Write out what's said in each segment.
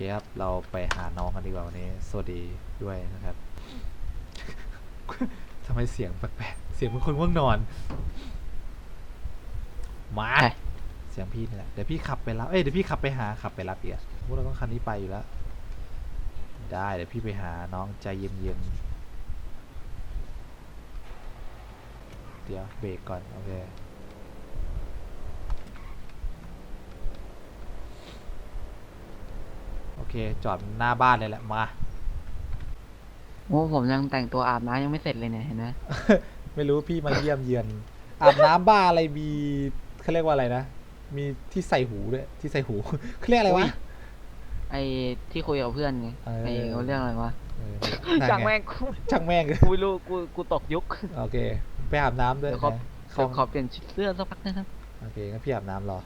ครับ เราไปหาน้องกันดีกว่าวันนี้ สวัสดีด้วยนะครับ ทำไมเสียงแปลกๆ เสียงเหมือนคนง่วงนอน มา ใช่ เสียงพี่นี่แหละ เดี๋ยวพี่ขับไปรับ เอ้ย เดี๋ยวพี่ขับไปหา ขับไปรับเอียดพวกเราต้องคันนี้ไปอยู่แล้ว ได้ เดี๋ยวพี่ไปหาน้องใจเย็นๆ เดี๋ยวเบรกก่อน โอเค โอ เค จอดหน้าบ้านเลยแหละมา โอ้ผมยังแต่งตัวอาบน้ำยังไม่เสร็จเลยเนี่ยเห็นไหมไม่รู้พี่มาเยี่ยมเยือน อาบน้ำบ้าอะไรมีเขาเรียกว่าอะไรนะ มีที่ใส่หูด้วย ที่ใส่หูเขาเรียกอะไรวะ ไอ้ที่คุยกับเพื่อนไงเออ ไอ้เขาเรื่องอะไรวะเออนั่นช่างไงแม่งกูช่างแม่งกูไม่รู้กูกูตกยุค โอเค ไปอาบน้ำด้วยเดี๋ยวเขานะเดี๋ยวขอเปลี่ยนชุดเสื้อสักพักนะครับ โอเคงั้นพี่อาบน้ำรอ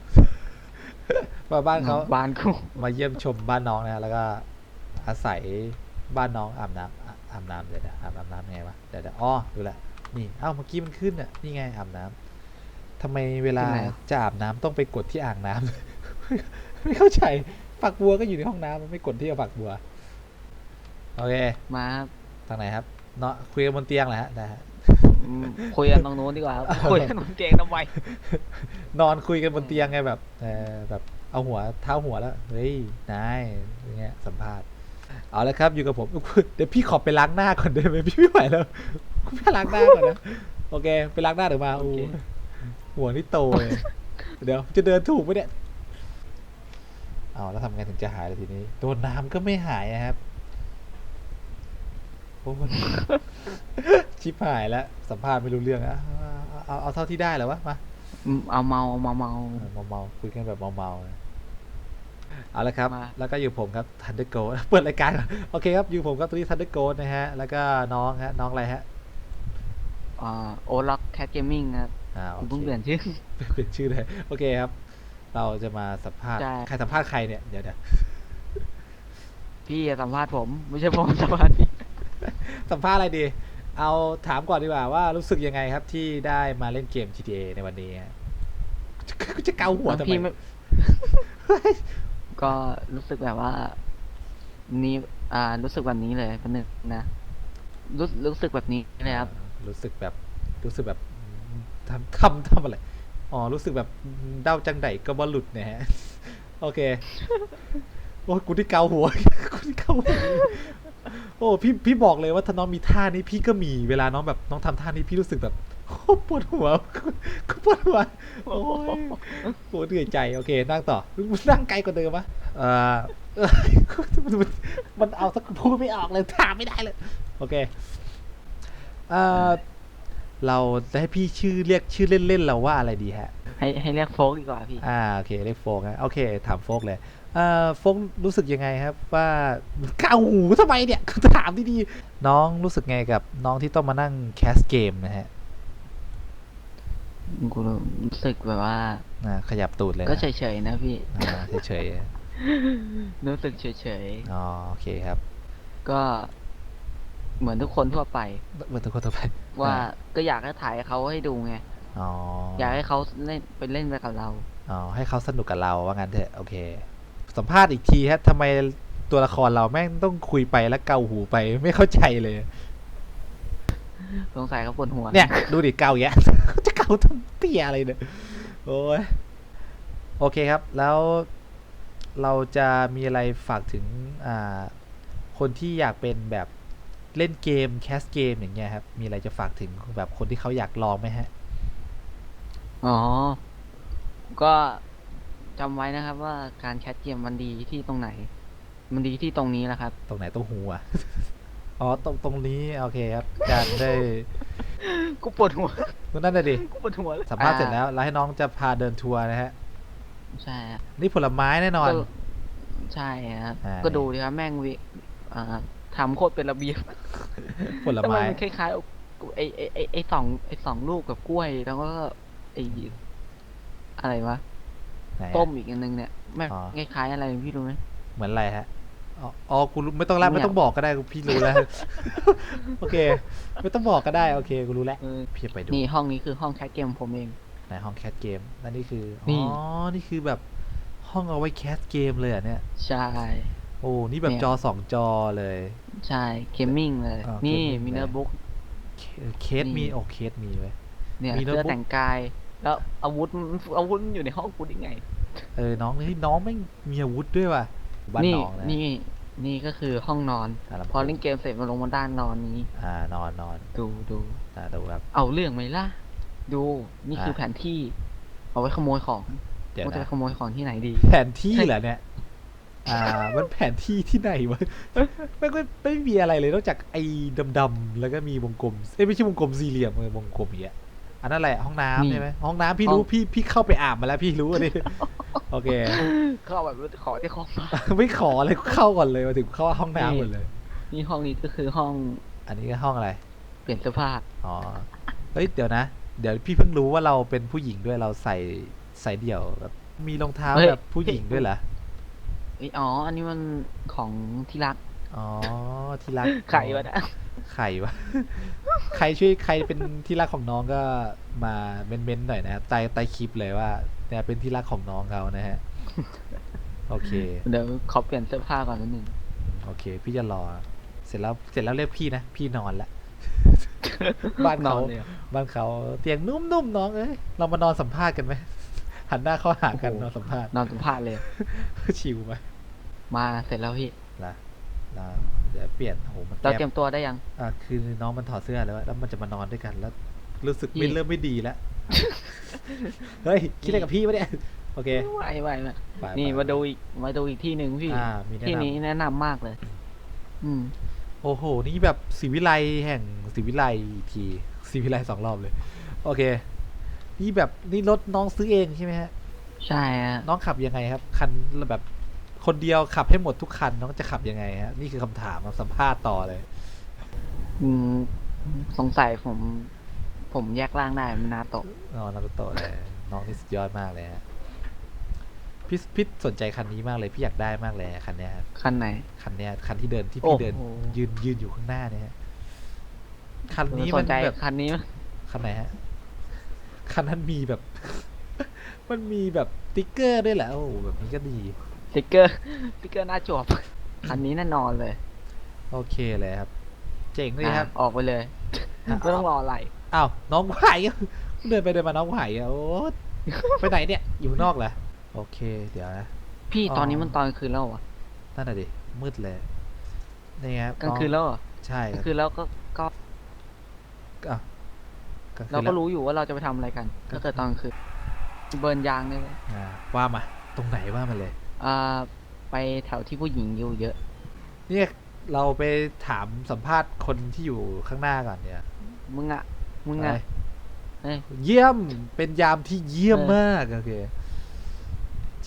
มาบ้านเขาบ้านกูมาเยี่ยมชมบ้านน้องนะฮะแล้วก็อาศัยบ้านน้องอาบน้ำอะอาบน้ำเดี๋ยวเดี๋ยวอาบน้ำไงวะเดี๋ยวเดี๋ยวอ๋อดูแลวนี่เอ้าเมื่อกี้มันขึ้นอะนี่ไงอาบน้ำทำไมเวลาจะอาบน้ำต้องไปกดที่อ่างน้ำไม่เข้าใจฝักบัวก็อยู่ในห้องน้ำมันไม่กดที่ฝักบัวโอเคมาครับทางไหนครับเนาะคุยกันบนเตียงแหละฮะได้ฮะอืมคุยกันตรงนู้นดีกว่าครับคุยกันบนเตียงทำไมนอนคุยกันบนเตียงไงแบบเออแบบ เอาหัวเท้าหัวแล้ว เฮ้ย นายอย่างเงี้ยสัมภาษณ์ เอาละครับ อยู่กับผม เดี๋ยวพี่ขอไปล้างหน้าก่อนได้ไหมพี่ไม่ไหวแล้วพี่ไปล้างหน้าก่อนนะ โอเค ไปล้างหน้าเดี๋ยวมาโอเคอู้หัวนี่โตเลยเดี๋ยวจะเดินถูกไหมเนี่ย เอาแล้วทำไงถึงจะหายเลยทีนี้ โดนน้ำก็ไม่หายอะครับโอ้มันชิบหายแล้ว สัมภาษณ์ไม่รู้เรื่องอะเอาเอาเอาเท่าที่ได้แล้ววะ มาอืมเอาเมาเอาเมาเมาเมาเมาๆคุยกันแบบเมาๆนะ เอาละครับ มา แล้วก็อยู่ผมครับทันเดอร์โกเปิดรายการก่อนโอเคครับ อยู่ผมครับตรงนี้ทันเดอร์โกนะฮะ แล้วก็น้องฮะ น้องอะไรฮะ อ่าโอล็อกแคทเกมมิ่งครับอ่าโอกูเคเพิ่งเปลี่ยนชื่อ เปลี่ยนชื่อเลย โอเคครับ เราจะมาสัมภาษณ์ ใช่ ใครสัมภาษณ์ใครเนี่ย เดี๋ยวเดี๋ยวพี่สัมภาษณ์ผมไม่ใช่ผมสัมภาษณ์พี่สัมภาษณ์อะไรดี เอาถามก่อนดีกว่าว่ารู้สึกยังไงครับที่ได้มาเล่นเกม GTA ในวันนี้ฮะจะจะเกาหัวทำไม พี่ไม่ ก็รู้สึกแบบว่า นี้อ่า รู้สึกแบบนี้เลยเป็นหนึ่งนะ รู้รู้สึกแบบนี้เลยครับ รู้สึกแบบ รู้สึกแบบทำทำทำอะไร อ๋อ รู้สึกแบบเด้าจังไดก็บอหลุดนะฮะ โอเค โอ้กูที่เกาหัว กูที่เกาหัว โอ้ พี่ พี่บอกเลยว่าถ้าน้องมีท่านี้พี่ก็มี เวลาน้องแบบ น้องทำท่านี้พี่รู้สึกแบบ ปวดหัวกูปวดหัวโอ้ยโอ้เหนื่อยใจโอเคนั่งต่อนั่งไกลกว่าเดิมปะเออเอ้ยมันมันเอาสักพูดไม่ออกเลยถามไม่ได้เลย โอเคเอ่อเราจะให้พี่ชื่อเรียกชื่อเล่นๆเราว่าอะไรดีฮะ ให้ให้เรียกโฟกดีกว่าพี่ อ่าโอเคเรียกโฟกนะโอเคถามโฟกเลยเอ่อโฟกรู้สึกยังไงครับ ว่าก้าวหูทำไมเนี่ยถามดีๆน้องรู้สึกไงกับน้องที่ต้องมานั่งแคสเกมนะฮะ กูรู้สึกแบบว่า อ่าขยับตูดเลยนะก็เฉยๆนะพี่ อ่าเฉยรู้สึกเฉยๆอ๋อโอเคครับๆ ก็เหมือนทุกคนทั่วไป เหมือนทุกคนทั่วไปว่าอ่ก็อยากให้ถ่ายเขาให้ดูไง อ๋ออยากให้เขาเล่นไปเล่นไปกับเรา อ๋อให้เขาสนุกกับเราว่างั้นเถอะโอเค สัมภาษณ์อีกทีฮะทำไมตัวละครเราแม่งต้องคุยไปแล้วเกาหูไปไม่เข้าใจเลย สงสัยเขาปวดหัวเนี่ยดูดิเกาแยะจะ เกาทำเตี้ยอะไรเนี่ย โอ้ย โอเคครับ แล้วเราจะมีอะไรฝากถึงอ่าคนที่อยากเป็นแบบเล่นเกมแคสเกมอย่างเงี้ยครับ มีอะไรจะฝากถึงแบบคนที่เขาอยากลองไหมฮะ อ๋อ ก็จำไว้นะครับว่าการแคสเกมมันดีที่ตรงไหน มันดีที่ตรงนี้แหละครับ ตรงไหนตรงหูอะอ๋อตรงตรงนี้ โอเคครับ การได้ กูปวดหัวนั่นน่ะดิ กูปวดหัวเลยสัมภาษณ์เสร็จแล้วแล้วให้น้องจะพาเดินทัวร์นะฮะ ใช่ครับนี่ผลไม้แน่นอน ก็ใช่ครับ อ่า ก็ดูดิครับแม่งวิอ่าทำโคตรเป็นระเบียบผลทำไมไม้ มันคล้ายๆไอ้ไอ้ไอ้ไอ้สองไอ้สองลูกกับกล้วย แล้วก็ไอ้อะไรวะ ไหนอะ ต้มอีกอันนึงเนี่ยแม่งอ๋อ คล้ายๆอะไรพี่รู้ไหมเหมือนอะไรฮะ อ๋ออ๋อกูรู้ไม่ต้องละไม่ไม่อยากต้องบอกก็ได้กูพี่รู้แล้ว โอเค ไม่ต้องบอกก็ได้โอเคกูรู้แล้วเออพี่จะไปดูนี่ห้องนี้คือห้องแคสเกมผมเอง ในห้องแคสเกมและนี่คือนี่ อ๋อนี่คือแบบห้องเอาไว้แคสเกมเลยเหรอะเนี่ย ใช่โหโอ้นี่แบบเนี่ย จอสองจอเลย ใช่เกมมิ่งเลย อ่านี่ gaming มีเลยเนื้อบุ๊ก เคเคสมีนี่ โอเคสมีไว้ย เนี่ยมีโน้ตเสื้อบุ๊กแต่งกาย แล้วอาวุธอาวุธมันอยู่ในห้องกูได้ไง เออน้องเฮ้ยน้องไม่งมีอาวุธด้วยว่ะ บ้านนี่น้องนะนี่นี่ก็คือห้องนอนอะลำโพงพอเล่นเกมเสร็จมาลงมาด้านนอนนี้ อ่านอนนอนดูดูอ่าดูครับ เอาเรื่องไหมล่ะ ดูนี่คืออะแผนที่ เอาไว้ขโมยของเดี๋ยวว่าจะไปนะขโมยของที่ไหนดี แผนที่เหรอเนี่ย อ่า มันแผนที่ที่ไหนวะไม่ไม่ไม่มีอะไรเลยนอกจากไอ้ดำๆแล้วก็มีวงกลมเอ้ยไม่ใช่วงกลมสี่เหลี่ยมเลยวงกลมอย่างเงี้ย อันนั้นแหละห้องน้ำนี่ใช่ไหมห้องน้ำพี่ห้องรู้พี่พี่เข้าไปอาบมาแล้วพี่รู้อันนี้โอเค เข้าแบบขอที่ห้องมาไม่ขออะไรเข้าก่อนเลยมาถึงเข้าห้องน้ำหมดเลย นี่ห้องนี้ก็คือห้อง อันนี้ก็ห้องอะไร เปลี่ยนเสื้อผ้าอ๋อเฮ้ยเดี๋ยวนะ เดี๋ยวพี่เพิ่งรู้ว่าเราเป็นผู้หญิงด้วยเราใส่ใส่เดี่ยวแบบมีรองเท้าเฮ้ยแบบผู้หญิงด้วยเหรอเอยอ๋อ อันนี้มันของที่รัก อ๋อ ที่รักไข่วะนะ ไข่วะ ใครช่วยใครเป็นที่รักของน้องก็มาเม้นๆหน่อยนะครับใต้ใต้คลิปเลยว่าเนี่ยเป็นที่รักของน้องเขานะฮะ โอเค เดี๋ยวขอเปลี่ยนเสื้อผ้าก่อนนิดนึง โอเค พี่จะรอ เสร็จแล้วเสร็จแล้วเรียกพี่นะ พี่นอนละ บ้านเขานอนเลยเหรอ บ้านเขาเตียงนุ่มๆน้องเอ้ยเรามานอนสัมภาษณ์กันไหมหันหน้าเข้าหากันโอ้โหนอนสัมภาษณ์ นอนสัมภาษณ์เลย ชิวไหมมาเสร็จแล้วพี่ล่ะล่ะ เดี๋ยวเปลี่ยนโอ้โหมันเราแก้เตรียมตัวได้ยัง อะคือน้องมันถอดเสื้อแล้วแล้วมันจะมานอนด้วยกันแล้ว รู้สึกพี่ ไม่เริ่มไม่ดีแล้ว เฮ้ย คิดอะไรกับพี่ปะเนี่ยโอเคไหวไหวไหวไปนี่ไปมาดูอีกมาดูอีกที่หนึ่งพี่ อ่ามีแนะที่นนี้แนะนำมากเลย อืมำโอ้โห นี่แบบศิวิไลแห่งศิวิไลอีกทีศิวิไลสองรอบเลย โอเค นี่แบบนี่รถน้องซื้อเองใช่ไหมฮะ ใช่ฮะน้องขับยังไงครับ คันแบบ คนเดียวขับให้หมดทุกคันน้องจะขับยังไงฮะนี่คือคำถามมาสัมภาษณ์ต่อเลย อืมสงสัยผม ผมแยกร่างได้มันนาโตะน้องนารุโตะเลยน้องนี่สุดยอดมากเลยฮะพี่พี่สนใจคันนี้มากเลยพี่อยากได้มากเลยฮะคันเนี้ยครับคันไหน คันเนี้ยคันที่เดินที่โอ้พี่เดินโห ยืนยืนอยู่ข้างหน้าเนี่ยฮะคันนี้สมันนใจแบบ คันนี้มั้ยคันไหนฮะ คันนั้นมีแบบ มันมีแบบติ๊กเกอร์ด้วยแหละโอ้โหแบบนี้ก็ดีส ติ๊กเกอร์สติ๊กเกอร์หน้าจวบคันนี้แน่นอนเลยโอเคเลยครับ เจ๋งเลยครับ อะออกไปเลยอะไม่ต้องรออะไร อ้าวน้องไหวอะเดินไปเดินมาน้องไหวอะโอ้ไปไหนเนี่ยอยู่ข้างนอกเหรอโอเค เดี๋ยวนะ พี่อ๋อ ตอนนี้มันตอนกลางคืนแล้วเหรอวะนั่นน่ะดิมืดเลยนี่ครับกลางคืนแล้วเหรอใช่กครับลางคืนแล้วก็ก็อ้าวลงคืนเราก็แล้ว รู้อยู่ว่าเราจะไปทำอะไรกันถ้าเกิดตอนกลางคืนเบิร์นยางได้ไหมอ่าว่ามาตรงไหนว่ามาเลย อ่าไปแถวที่ผู้หญิงอยู่เยอะ เนี่ยเราไปถามสัมภาษณ์คนที่อยู่ข้างหน้าก่อนเนี่ยมึงอะมึงอะไปเฮ้ย เยี่ยมเป็นยามที่เยี่ยมเออมากโอเค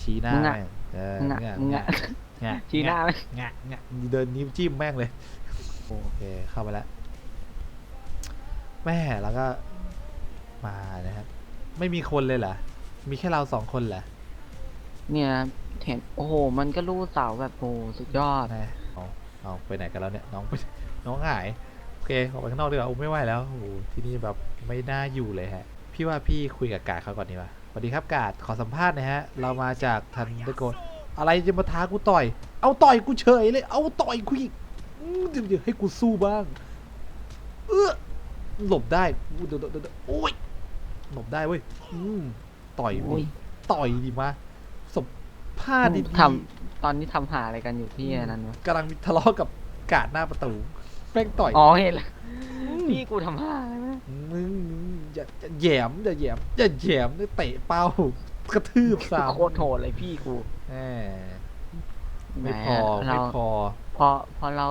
ชี้หน้ามึงอะ แม่งเออมึงอะแงะมึงอะแงะชี้หน้าไหมแงะแงะเดินนิ้วจิ้มแม่งเลย โอเคเข้าไปแล้วแม่แล้วก็มานะครับ ไม่มีคนเลยเหรอมีแค่เราสองคนเหรอ เนี่ยเห็นโอ้โห มันก็รู้เสาแบบโอ้สุดยอดแม่เอาเอาไปไหนกันแล้วเนี่ยน้องไปน้องหายโอเคออกไปข้างนอกดีกว่าโอ้ไม่ไหวแล้วโอ้โหที่นี่แบบไม่น่าอยู่เลยฮะ พี่ว่าพี่คุยกับกาดเขาก่อนดีกว่าสวัสดีครับกาดขอสัมภาษณ์หนะฮะ เรามาจากทันเดโกนอะไรจะมาท้ากูต่อย เอาต่อยกูเฉยเลย เอาต่อยกูอีกอืมเดี๋ยวเดี๋ยวให้กูสู้บ้างเออหลบได้อู้เดี๋ยวเดี๋ยวเดี๋ยวโอ้ยหลบได้เว้ยอืมต่อยโอ้ย ต่อยดีมา สมภาษณ์ดีๆทำตอนนี้ทำหาอะไรกันอยู่ที่อันนั้นวะกำลังทะเลาะกับกาดหน้าประตูแม่งต่อยอ๋อเห็นแล้วพี่กูทำหาอะไรไหมมึงอย่าอย่าแหยมอย่าแหยมอย่าแหยมเตะเป้ากระทืบสามโคตรโหดเลยพี่กูแหมไม่พอแหมเราไม่พอ พอพอเรา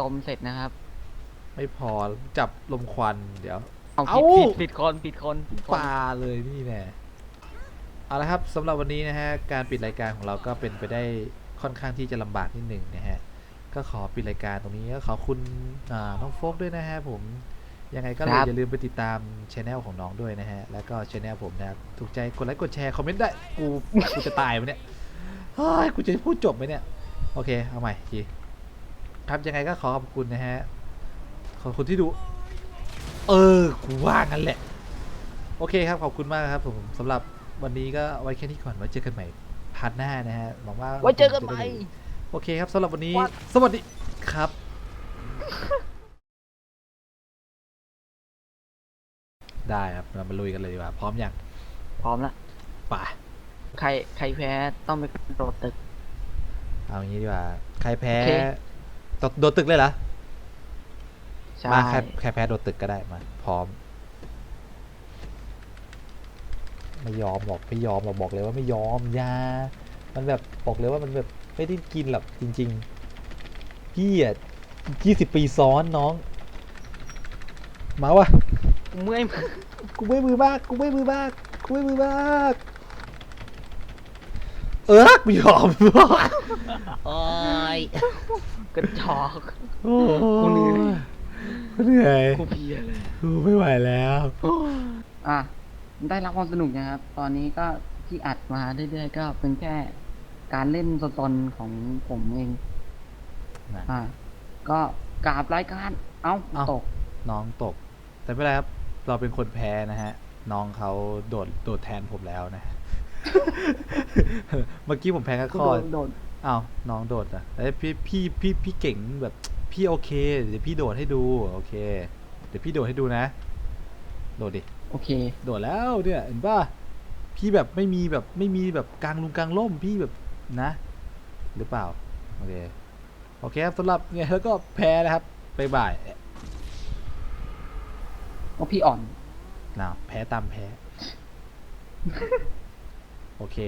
ลมเสร็จนะครับ ไม่พอจับลมควันเดี๋ยวเอาเอ้าผิดผิดผิดคนผิดคนผิดคนปาเลยนี่แน่ เอาละครับสำหรับวันนี้นะฮะการปิดรายการของเราก็เป็นไปได้ค่อนข้างที่จะลำบากนิดหนึ่งนะฮะก็ขอปิดรายการตรงนี้ก็ขอบคุณอ่าน้องโฟกด้วยนะฮะผมยังไงก็เลยอย่าลืมไปติดตามช anel ของน้องด้วยนะฮะ แล้วก็ช anel ผมนะครับ ถูกใจกดไลค์กดแชร์คอมเมนต์ได้ กูกูจะตายไหมเนี่ยเฮ้ยกูจะพูดจบไหมเนี่ย โอเค เอาใหม่ทีครับยังไงก็ขอขอบคุณนะฮะ ขอบคุณที่ดู เออ กูว่างั้นแหละ โอเคครับ ขอบคุณมากครับผมสำหรับ วันนี้ก็ไว้แค่นี้ก่อนไว้เจอกันใหม่พาร์ทหน้านะฮะหวังว่าไว้เจอกันใหม่โอโอเคครับสำหรับวันนี้ What? สวัสดีครับได้ครับ เรามาลุยกันเลยดีกว่า พร้อมยังพร้อมละป่ะใครใครแพ้ต้องไปโดดตึก เอางี้ดีกว่า ใครแพ้โอเคโดดโดดตึกเลยเหรอใช่มาใครใครแพ้โดดตึกก็ได้มา พร้อม ไม่ยอมหรอกไม่ยอมหรอกบอกเลยว่าไม่ยอมอยา มันแบบบอกเลยว่ามันแบบไม่ได้กินหรอกจริง ๆ พี่อะยี่สิบปีซ้อนน้อง มาวะกูเมื่อยมือกูไม่มือมากกูไม่มือมากกูไม่มือมาก เออกูยอม โอ้ยกระจอกโอ้โหกูเหนื่อยกูเหนื่อย กูเพลียเลย กูไม่ไหวแล้ว อะ ได้รับความสนุกนะครับ ตอนนี้ก็ที่อัดมาเรื่อยๆก็เป็นแค่การเล่นสนๆของผมเองนะอะก็กราบรายการ เอ้าเอ้า ตก น้องตก แต่ไม่เป็นไรครับ เราเป็นคนแพ้นะฮะ น้องเขาโดดโดดแทนผมแล้วนะ เมื่อกี้ผมแพ้ก็กูข้อโดนโดน อ้าวน้องโดดอะแล้วพี่พี่พี่พี่เก่งแบบพี่โอเค เดี๋ยวพี่โดดให้ดู โอเค เดี๋ยวพี่โดดให้ดูนะ โดดดิ โอเค โดดแล้วเนี่ยเห็นป่ะพี่แบบไม่มีแบบไม่มีแบบกลางลุงกลางล่มพี่แบบนะ หรือเปล่า โอเค โอเคครับสำหรับเนี่ยแล้วก็แพ้นะครับบ๊ายบายโอ้พี่อ่อนนะแพ้ตามแพ้ โอเค